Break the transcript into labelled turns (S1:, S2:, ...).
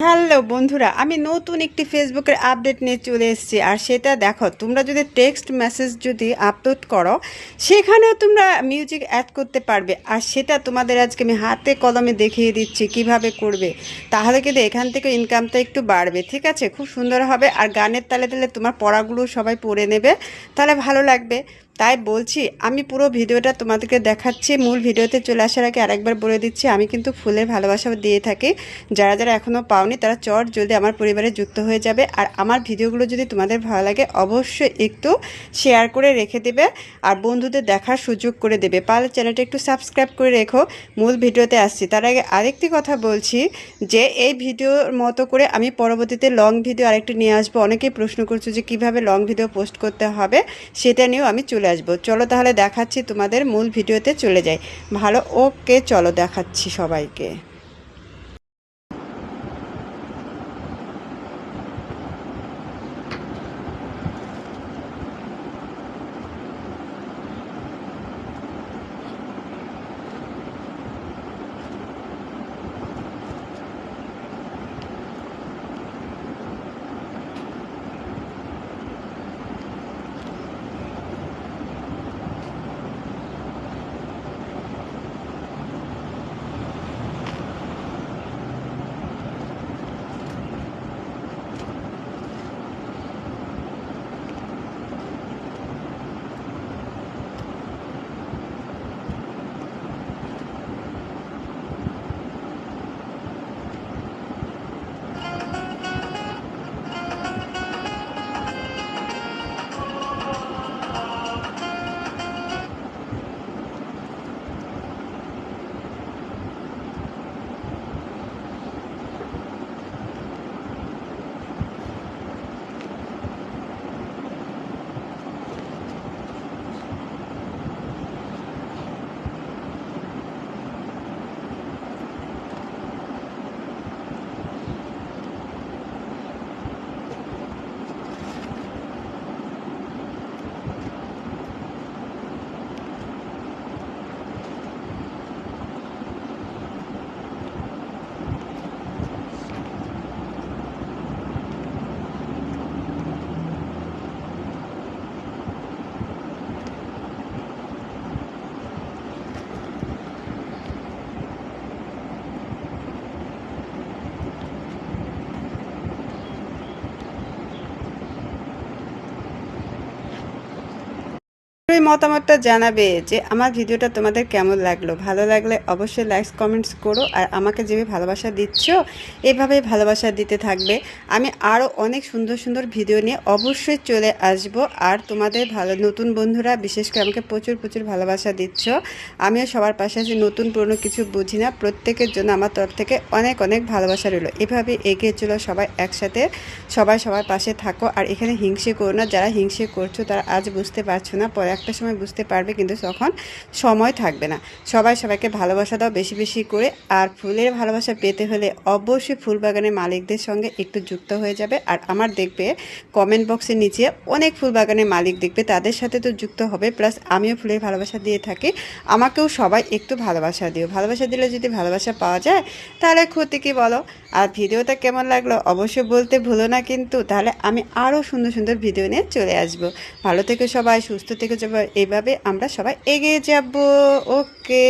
S1: Hello বন্ধুরা, আমি নতুন একটি ফেসবুকের আপডেট নিয়ে চলে এসেছি। আর সেটা দেখো, তোমরা যদি টেক্সট মেসেজ যদি আপলোড করো, সেখানেও তোমরা মিউজিক অ্যাড করতে পারবে। আর সেটা তোমাদের আজকে আমি হাতে কলমে দেখিয়ে দিচ্ছি কীভাবে করবে। তাহলে কিন্তু এখান থেকে ইনকামটা একটু বাড়বে, ঠিক আছে? খুব সুন্দর হবে। আর গানের তালে তালে তোমার পড়াগুলো সবাই পড়ে নেবে। তাহলে ভালো লাগবে। তাই বলছি, আমি পুরো ভিডিওটা তোমাদেরকে দেখাচ্ছি। মূল ভিডিওতে চলে আসার আগে আরেকবার বলে দিচ্ছি, আমি কিন্তু ফুলের ভালোবাসা দিয়ে থাকি। যারা যারা এখনও পাওনি, তারা চট জলদি আমার পরিবারে যুক্ত হয়ে যাবে। আর আমার ভিডিওগুলো যদি তোমাদের ভালো লাগে, অবশ্যই একটু শেয়ার করে রেখে দেবে আর বন্ধুদের দেখার সুযোগ করে দেবে। পারলে চ্যানেলটা একটু সাবস্ক্রাইব করে রেখো। মূল ভিডিওতে আসছি। তার আগে আরেকটি কথা বলছি যে, এই ভিডিওর মতো করে আমি পরবর্তীতে লং ভিডিও আরেকটি নিয়ে আসব। অনেকেই প্রশ্ন করছ যে, কীভাবে লং ভিডিও পোস্ট করতে হবে? সেটা নিয়েও আমি চলে আসব। চলো তাহলে দেখাচ্ছি তোমাদের মূল ভিডিওতে চলে যাই। ভালো ওকে চলো দেখাচ্ছি সবাইকে। এই মতামতটা জানাবে যে আমার ভিডিওটা তোমাদের কেমন লাগল? ভালো লাগলে অবশ্যই লাইকস কমেন্টস করো আর আমাকে যেভাবে ভালোবাসা দিচ্ছ, এভাবেই ভালোবাসা দিতে থাকবে। আমি আরও অনেক সুন্দর সুন্দর ভিডিও নিয়ে অবশ্যই চলে আসব। আর তোমাদের ভালো, নতুন বন্ধুরা, বিশেষ করে আমাকে প্রচুর প্রচুর ভালোবাসা দিচ্ছ। আমিও সবার পাশে আছি, নতুন পুরনো কিছু বুঝি না। প্রত্যেকের জন্য আমার তরফ থেকে অনেক অনেক ভালোবাসা রইল। এভাবে এগিয়ে চলো সবাই একসাথে। সবাই সবার পাশে থাকো। আর এখানে হিংসে করো না। যারা হিংসে করছ, তারা আজ বুঝতে পারছ না, পরে সময় বুঝতে পারবে কিন্তু তখন সময় থাকবে না। সবাই সবাইকে ভালোবাসা দাও বেশি বেশি করে। আর ফুলের ভালোবাসা পেতে হলে অবশ্যই ফুল বাগানের মালিকদের সঙ্গে একটু যুক্ত হয়ে যাবে। আর আমার দেখবে কমেন্ট বক্সের নিচে অনেক ফুল বাগানের মালিক দেখবে। তাদের সাথে তো যুক্ত হবে। প্লাস আমিও ফুলের ভালোবাসা দিয়ে থাকি। আমাকেও সবাই একটু ভালোবাসা দিও। ভালোবাসা দিলে যদি ভালোবাসা পাওয়া যায়, তাহলে ক্ষতি কি বলো? আর ভিডিওটা কেমন লাগল অবশ্যই বলতে ভুলো না কিন্তু। তাহলে আমি আরও সুন্দর সুন্দর ভিডিও নিয়ে চলে আসব। ভালো থেকে সবাই, সুস্থ থেকে সবাই এইভাবে আমরা সবাই এগিয়ে যাব। ওকে।